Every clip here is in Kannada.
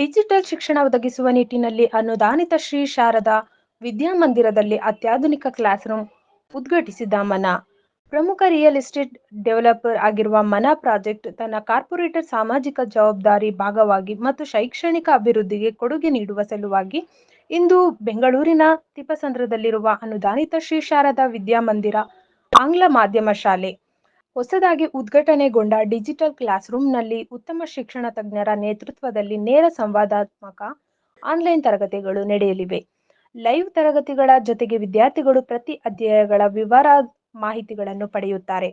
ಡಿಜಿಟಲ್ ಶಿಕ್ಷಣ ಒದಗಿಸುವ ನಿಟ್ಟಿನಲ್ಲಿ ಅನುದಾನಿತ ಶ್ರೀ ಶಾರದಾ ವಿದ್ಯಾಮಂದಿರದಲ್ಲಿ ಅತ್ಯಾಧುನಿಕ ಕ್ಲಾಸ್ ರೂಮ್ ಉದ್ಘಾಟಿಸಿದ ಮನ. ಪ್ರಮುಖ ರಿಯಲ್ ಎಸ್ಟೇಟ್ ಡೆವಲಪರ್ ಆಗಿರುವ ಮನ ಪ್ರಾಜೆಕ್ಟ್ ತನ್ನ ಕಾರ್ಪೊರೇಟರ್ ಸಾಮಾಜಿಕ ಜವಾಬ್ದಾರಿ ಭಾಗವಾಗಿ ಮತ್ತು ಶೈಕ್ಷಣಿಕ ಅಭಿವೃದ್ಧಿಗೆ ಕೊಡುಗೆ ನೀಡುವ ಸಲುವಾಗಿ ಇಂದು ಬೆಂಗಳೂರಿನ ತಿಪ್ಪಸಂದ್ರದಲ್ಲಿರುವ ಅನುದಾನಿತ ಶ್ರೀ ಶಾರದಾ ವಿದ್ಯಾಮಂದಿರ ಆಂಗ್ಲ ಮಾಧ್ಯಮ ಶಾಲೆ. ಹೊಸದಾಗಿ ಉದ್ಘಾಟನೆಗೊಂಡ ಡಿಜಿಟಲ್ ಕ್ಲಾಸ್ ರೂಮ್ನಲ್ಲಿ ಉತ್ತಮ ಶಿಕ್ಷಣ ತಜ್ಞರ ನೇತೃತ್ವದಲ್ಲಿ ನೇರ ಸಂವಾದಾತ್ಮಕ ಆನ್ಲೈನ್ ತರಗತಿಗಳು ನಡೆಯಲಿವೆ. ಲೈವ್ ತರಗತಿಗಳ ಜೊತೆಗೆ ವಿದ್ಯಾರ್ಥಿಗಳು ಪ್ರತಿ ಅಧ್ಯಾಯಗಳ ವಿವರ ಮಾಹಿತಿಗಳನ್ನು ಪಡೆಯುತ್ತಾರೆ.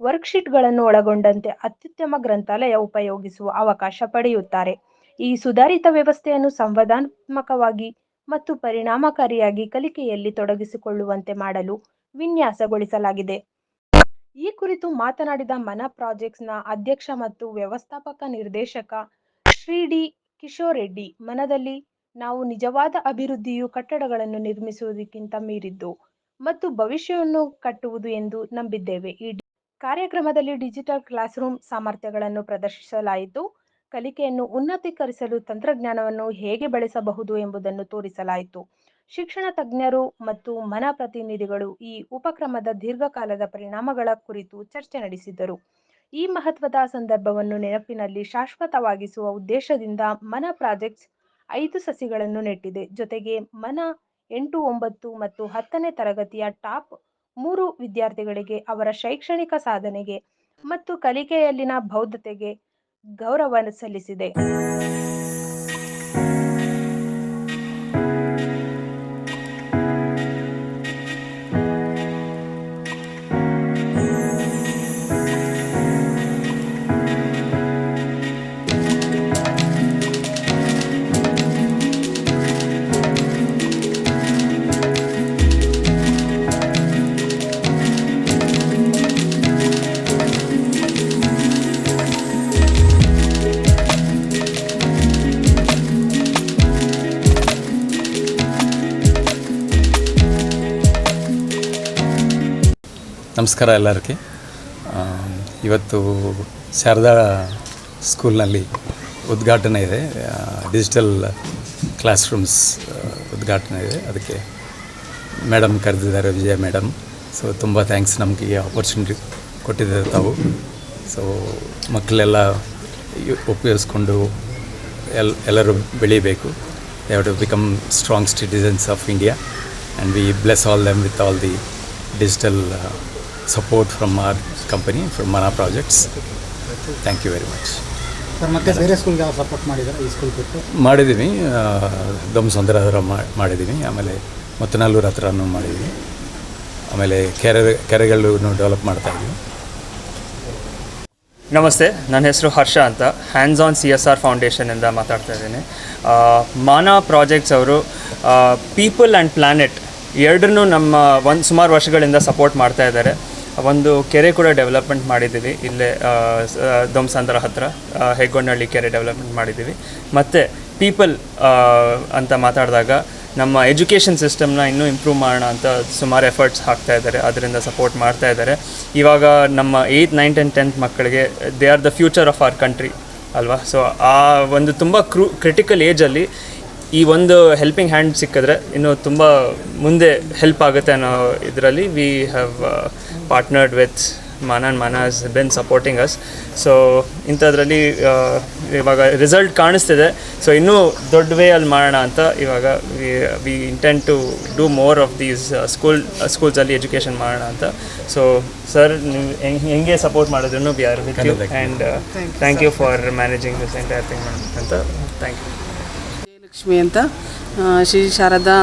ವರ್ಕ್ಶೀಟ್ಗಳನ್ನು ಒಳಗೊಂಡಂತೆ ಅತ್ಯುತ್ತಮ ಗ್ರಂಥಾಲಯ ಉಪಯೋಗಿಸುವ ಅವಕಾಶ ಪಡೆಯುತ್ತಾರೆ. ಈ ಸುಧಾರಿತ ವ್ಯವಸ್ಥೆಯನ್ನು ಸಂವಾದಾತ್ಮಕವಾಗಿ ಮತ್ತು ಪರಿಣಾಮಕಾರಿಯಾಗಿ ಕಲಿಕೆಯಲ್ಲಿ ತೊಡಗಿಸಿಕೊಳ್ಳುವಂತೆ ಮಾಡಲು ವಿನ್ಯಾಸಗೊಳಿಸಲಾಗಿದೆ. ಈ ಕುರಿತು ಮಾತನಾಡಿದ ಮನ ಪ್ರಾಜೆಕ್ಟ್ಸ್ನ ಅಧ್ಯಕ್ಷ ಮತ್ತು ವ್ಯವಸ್ಥಾಪಕ ನಿರ್ದೇಶಕ ಶ್ರೀ ಡಿ ಕಿಶೋರ್ ರೆಡ್ಡಿ, ಮನದಲ್ಲಿ ನಾವು ನಿಜವಾದ ಅಭಿವೃದ್ಧಿಯು ಕಟ್ಟಡಗಳನ್ನು ನಿರ್ಮಿಸುವುದಕ್ಕಿಂತ ಮೀರಿದ್ದು ಮತ್ತು ಭವಿಷ್ಯವನ್ನು ಕಟ್ಟುವುದು ಎಂದು ನಂಬಿದ್ದೇವೆ. ಈ ಕಾರ್ಯಕ್ರಮದಲ್ಲಿ ಡಿಜಿಟಲ್ ಕ್ಲಾಸ್ ರೂಮ್ ಸಾಮರ್ಥ್ಯಗಳನ್ನು ಪ್ರದರ್ಶಿಸಲಾಯಿತು. ಕಲಿಕೆಯನ್ನು ಉನ್ನತೀಕರಿಸಲು ತಂತ್ರಜ್ಞಾನವನ್ನು ಹೇಗೆ ಬಳಸಬಹುದು ಎಂಬುದನ್ನು ತೋರಿಸಲಾಯಿತು. ಶಿಕ್ಷಣ ತಜ್ಞರು ಮತ್ತು ಮನ ಪ್ರತಿನಿಧಿಗಳು ಈ ಉಪಕ್ರಮದ ದೀರ್ಘಕಾಲದ ಪರಿಣಾಮಗಳ ಕುರಿತು ಚರ್ಚೆ ನಡೆಸಿದರು. ಈ ಮಹತ್ವದ ಸಂದರ್ಭವನ್ನು ನೆನಪಿನಲ್ಲಿ ಶಾಶ್ವತವಾಗಿಸುವ ಉದ್ದೇಶದಿಂದ ಮನ ಪ್ರಾಜೆಕ್ಟ್ಸ್ ಐದು ಸಸಿಗಳನ್ನು ನೆಟ್ಟಿದೆ. ಜೊತೆಗೆ ಮನ ಎಂಟು, ಒಂಬತ್ತು ಮತ್ತು ಹತ್ತನೇ ತರಗತಿಯ ಟಾಪ್ ಮೂರು ವಿದ್ಯಾರ್ಥಿಗಳಿಗೆ ಅವರ ಶೈಕ್ಷಣಿಕ ಸಾಧನೆಗೆ ಮತ್ತು ಕಲಿಕೆಯಲ್ಲಿನ ಬೌದ್ಧತೆಗೆ ಗೌರವ ಸಲ್ಲಿಸಿದೆ. ನಮಸ್ಕಾರ ಎಲ್ಲರಿಗೆ. ಇವತ್ತು ಶಾರದಾ ಸ್ಕೂಲ್ನಲ್ಲಿ ಉದ್ಘಾಟನೆ ಇದೆ. ಡಿಜಿಟಲ್ ಕ್ಲಾಸ್ ರೂಮ್ಸ್ ಉದ್ಘಾಟನೆ ಇದೆ. ಅದಕ್ಕೆ ಮೇಡಮ್ ಕರೆದಿದ್ದಾರೆ, ವಿಜಯ ಮೇಡಮ್ ಸೊ ತುಂಬ ಥ್ಯಾಂಕ್ಸ್ ನಮಗೆ ಈ ಆಪರ್ಚುನಿಟಿ ಕೊಟ್ಟಿದ್ದಾರೆ ತಾವು. ಸೊ ಮಕ್ಕಳೆಲ್ಲ ಉಪಯೋಗಿಸ್ಕೊಂಡು ಎಲ್, ಎಲ್ಲರೂ ಬೆಳಿಬೇಕು. They have to become strong citizens of India and we bless all them with all the digital support from our company from Mana projects thank you very much sir ಮತ್ತೆ ಬೇರೆ ಸ್ಕೂಲ್ಗೆ ಯಾವ ಸಪೋರ್ಟ್ ಮಾಡಿದ್ದಾರೆ? ಈ ಸ್ಕೂಲ್ ಬಿಟ್ಟು? ದಮ್ ಸುಂದರ ಹತ್ರ ಮಾಡಿದ್ದೀನಿ ಆಮೇಲೆ ಮತ್ತನಲ್ಲೂರು ಹತ್ರನೂ ಮಾಡಿದ್ದೀನಿ ಆಮೇಲೆ ಕೆರೆ ಕೆರೆಗಳನ್ನು ಡೆವಲಪ್ ಮಾಡ್ತಾ ಇದ್ದೀವಿ. ನಮಸ್ತೆ ನನ್ನ ಹೆಸರು ಹರ್ಷ ಅಂತ. Hands on C S R ಫೌಂಡೇಶನಿಂದ ಮಾತಾಡ್ತಾ ಇದ್ದೀನಿ. ಮಾನಾ ಪ್ರಾಜೆಕ್ಟ್ಸ್ ಅವರು ಪೀಪಲ್ ಆ್ಯಂಡ್ ಪ್ಲ್ಯಾನೆಟ್ ಎರಡನ್ನೂ ನಮ್ಮ ಒಂದು ಸುಮಾರು ವರ್ಷಗಳಿಂದ ಸಪೋರ್ಟ್ ಮಾಡ್ತಾ ಇದ್ದಾರೆ. ಒಂದು ಕೆರೆ ಕೂಡ ಡೆವಲಪ್ಮೆಂಟ್ ಮಾಡಿದ್ದೀವಿ. ಇಲ್ಲೇ ದೊಮ್ಸಂದ್ರ ಹತ್ರ ಹೆಗ್ಗೊಂಡಳ್ಳಿ ಕೆರೆ ಡೆವಲಪ್ಮೆಂಟ್ ಮಾಡಿದ್ದೀವಿ. ಮತ್ತು ಪೀಪಲ್ ಅಂತ ಮಾತಾಡಿದಾಗ ನಮ್ಮ ಎಜುಕೇಷನ್ ಸಿಸ್ಟಮ್ನ ಇನ್ನೂ ಇಂಪ್ರೂವ್ ಮಾಡೋಣ ಅಂತ ಸುಮಾರು ಎಫರ್ಟ್ಸ್ ಹಾಕ್ತಾ ಇದ್ದಾರೆ. ಅದರಿಂದ ಸಪೋರ್ಟ್ ಮಾಡ್ತಾ ಇದ್ದಾರೆ. ಇವಾಗ ನಮ್ಮ ಏಯ್ತ್ ನೈನ್ ಟೆನ್ ಟೆಂತ್ ಮಕ್ಕಳಿಗೆ, they are the future of our country, ಅಲ್ವಾ? ಸೊ, ಆ ಒಂದು ತುಂಬ ಕ್ರೂ, ಕ್ರಿಟಿಕಲ್ ಏಜಲ್ಲಿ ಈ ಒಂದು ಹೆಲ್ಪಿಂಗ್ ಹ್ಯಾಂಡ್ ಸಿಕ್ಕಿದ್ರೆ ಇನ್ನು ತುಂಬ ಮುಂದೆ ಹೆಲ್ಪ್ ಆಗುತ್ತೆ ಅನ್ನೋ ಇದರಲ್ಲಿ we have partnered with ಮಾನನ್ Mana's been supporting us so ಇಂಥದ್ರಲ್ಲಿ ಆ, ಇವಾಗ ರಿಸಲ್ಟ್ ಕಾಣಿಸ್ತಿದೆ. ಸೊ ಇನ್ನೂ ದೊಡ್ಡ ವೇ ಅಲ್ಲಿ ಮಾಡೋಣ ಅಂತ ಇವಾಗ we intend to do more of these school ಸ್ಕೂಲ್ಸಲ್ಲಿ education ಮಾಡೋಣ ಅಂತ. ಸೊ ಸರ್ ನೀವು ಹೆಂಗೆ ಹೆಂಗೆ ಸಪೋರ್ಟ್ ಮಾಡಿದ್ರು we are with you and thank you for managing this entire thing ಅಂತ. ಥ್ಯಾಂಕ್ ಯು ಲಕ್ಷ್ಮಿ ಅಂತ. ಶ್ರೀ ಶಾರದಾ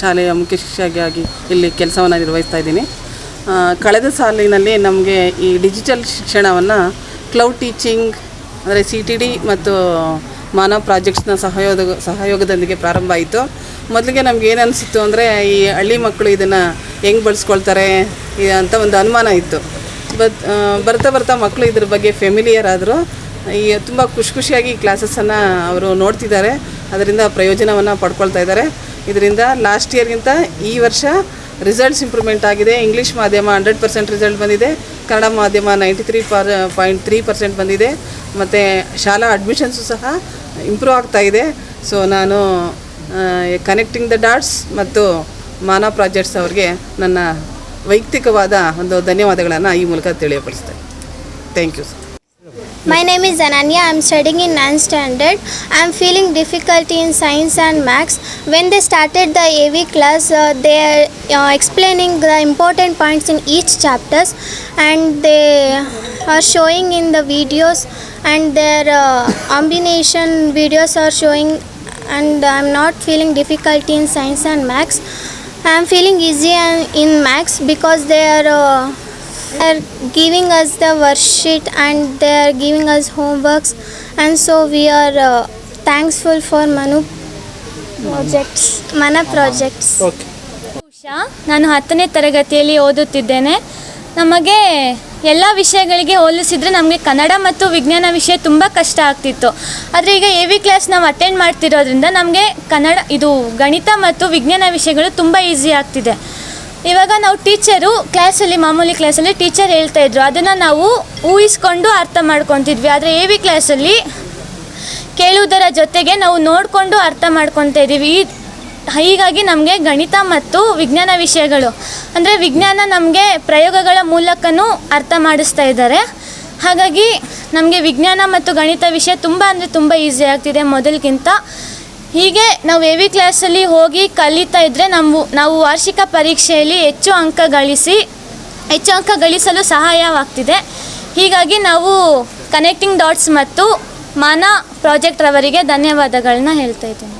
ಶಾಲೆಯ ಮುಖ್ಯ ಶಿಕ್ಷಕಿಯಾಗಿ ಇಲ್ಲಿ ಕೆಲಸವನ್ನು ನಿರ್ವಹಿಸ್ತಾ ಇದ್ದೀನಿ. ಕಳೆದ ಸಾಲಿನಲ್ಲಿ ನಮಗೆ ಈ ಡಿಜಿಟಲ್ ಶಿಕ್ಷಣವನ್ನು ಕ್ಲೌಡ್ ಟೀಚಿಂಗ್ ಅಂದರೆ ಸಿ ಟಿ ಡಿ ಮತ್ತು ಮಾನವ್ ಪ್ರಾಜೆಕ್ಟ್ಸ್ನ ಸಹಯೋಗ ಸಹಯೋಗದೊಂದಿಗೆ ಪ್ರಾರಂಭ ಆಯಿತು. ಮೊದಲಿಗೆ ನಮ್ಗೆ ಏನು ಅನಿಸಿತ್ತು ಅಂದರೆ ಈ ಹಳ್ಳಿ ಮಕ್ಕಳು ಇದನ್ನು ಹೆಂಗೆ ಬಳಸ್ಕೊಳ್ತಾರೆ ಅಂತ ಒಂದು ಅನುಮಾನ ಇತ್ತು. ಆ, ಬರ್ತಾ ಬರ್ತಾ ಮಕ್ಕಳು ಇದ್ರ ಬಗ್ಗೆ ಫೆಮಿಲಿಯರ್ ಆದರು ಈ ತುಂಬ ಖುಷಿ ಖುಷಿಯಾಗಿ ಕ್ಲಾಸಸ್ಸನ್ನು ಅವರು ನೋಡ್ತಿದ್ದಾರೆ. ಅದರಿಂದ ಪ್ರಯೋಜನವನ್ನು ಪಡ್ಕೊಳ್ತಾ ಇದ್ದಾರೆ. ಇದರಿಂದ ಲಾಸ್ಟ್ ಇಯರ್ಗಿಂತ ಈ ವರ್ಷ ರಿಸಲ್ಟ್ಸ್ ಇಂಪ್ರೂವ್ಮೆಂಟ್ ಆಗಿದೆ. ಇಂಗ್ಲೀಷ್ ಮಾಧ್ಯಮ ಹಂಡ್ರೆಡ್ ಪರ್ಸೆಂಟ್ ರಿಸಲ್ಟ್ ಬಂದಿದೆ. ಕನ್ನಡ ಮಾಧ್ಯಮ ninety three per point three percent ಬಂದಿದೆ. ಮತ್ತು ಶಾಲಾ ಅಡ್ಮಿಷನ್ಸು ಸಹ ಇಂಪ್ರೂವ್ ಆಗ್ತಾ ಇದೆ. ಸೊ ನಾನು ಕನೆಕ್ಟಿಂಗ್ ದ ಡಾಟ್ಸ್ ಮತ್ತು ಮಾನವ ಪ್ರಾಜೆಕ್ಟ್ಸ್ ಅವ್ರಿಗೆ ನನ್ನ ವೈಯಕ್ತಿಕವಾದ ಒಂದು ಧನ್ಯವಾದಗಳನ್ನು ಈ ಮೂಲಕ ತಿಳಿಯಪಡಿಸ್ತೇನೆ. Thank you sir My name is Ananya. I'm studying in 9th standard. I'm feeling difficulty in science and maths. When they started the AV class, uh, they are uh, explaining the important points in each chapters, and they are showing in the videos, and their uh, combination videos are showing. And I'm not feeling difficulty in science and maths. I'm feeling easy in maths because they are. Uh, are giving us the worksheet and they are giving us homeworks. And so we are uh, thankful for manu. Projects. Mana projects. Usha ನಾನು ಹತ್ತನೇ ತರಗತಿಯಲ್ಲಿ ಓದುತ್ತಿದ್ದೇನೆ. ನಮಗೆ ಎಲ್ಲ ವಿಷಯಗಳಿಗೆ ಹೋಲಿಸಿದರೆ ನಮಗೆ ಕನ್ನಡ ಮತ್ತು ವಿಜ್ಞಾನ ವಿಷಯ ತುಂಬ ಕಷ್ಟ ಆಗ್ತಿತ್ತು. ಆದರೆ ಈಗ ಎ ವಿ ಕ್ಲಾಸ್ ನಾವು ಅಟೆಂಡ್ ಮಾಡ್ತಿರೋದ್ರಿಂದ ನಮಗೆ ಕನ್ನಡ ಇದು ಗಣಿತ ಮತ್ತು ವಿಜ್ಞಾನ ವಿಷಯಗಳು ತುಂಬ ಈಸಿ ಆಗ್ತಿದೆ. ಇವಾಗ ನಾವು ಟೀಚರು ಕ್ಲಾಸಲ್ಲಿ, ಮಾಮೂಲಿ ಕ್ಲಾಸಲ್ಲಿ ಟೀಚರ್ ಹೇಳ್ತಾ ಇದ್ರು. ಅದನ್ನು ನಾವು ಊಹಿಸ್ಕೊಂಡು ಅರ್ಥ ಮಾಡ್ಕೊತಿದ್ವಿ. ಆದರೆ ಎ ವಿ ಕ್ಲಾಸಲ್ಲಿ ಕೇಳುವುದರ ಜೊತೆಗೆ ನಾವು ನೋಡಿಕೊಂಡು ಅರ್ಥ ಮಾಡ್ಕೊತಾ ಇದ್ದೀವಿ. ಈ ಹೀಗಾಗಿ ನಮಗೆ ಗಣಿತ ಮತ್ತು ವಿಜ್ಞಾನ ವಿಷಯಗಳು, ಅಂದರೆ ವಿಜ್ಞಾನ ನಮಗೆ ಪ್ರಯೋಗಗಳ ಮೂಲಕನೂ ಅರ್ಥ ಮಾಡಿಸ್ತಾ ಇದ್ದಾರೆ. ಹಾಗಾಗಿ ನಮಗೆ ವಿಜ್ಞಾನ ಮತ್ತು ಗಣಿತ ವಿಷಯ ತುಂಬ ಅಂದರೆ ತುಂಬ ಈಸಿ ಆಗ್ತಿದೆ ಮೊದಲಿಗಿಂತ. ಹೀಗೆ ನಾವು ಎ ವಿ ಕ್ಲಾಸಲ್ಲಿ ಹೋಗಿ ಕಲಿತಾ ಇದ್ದರೆ ನಾವು ನಾವು ವಾರ್ಷಿಕ ಪರೀಕ್ಷೆಯಲ್ಲಿ ಹೆಚ್ಚು ಅಂಕ ಗಳಿಸಿ, ಹೆಚ್ಚು ಅಂಕ ಗಳಿಸಲು ಸಹಾಯವಾಗ್ತಿದೆ. ಹೀಗಾಗಿ ನಾವು ಕನೆಕ್ಟಿಂಗ್ ಡಾಟ್ಸ್ ಮತ್ತು ಮಾನ ಪ್ರಾಜೆಕ್ಟ್ ರವರಿಗೆ ಧನ್ಯವಾದಗಳನ್ನ ಹೇಳ್ತಾ ಇದ್ದೀನಿ.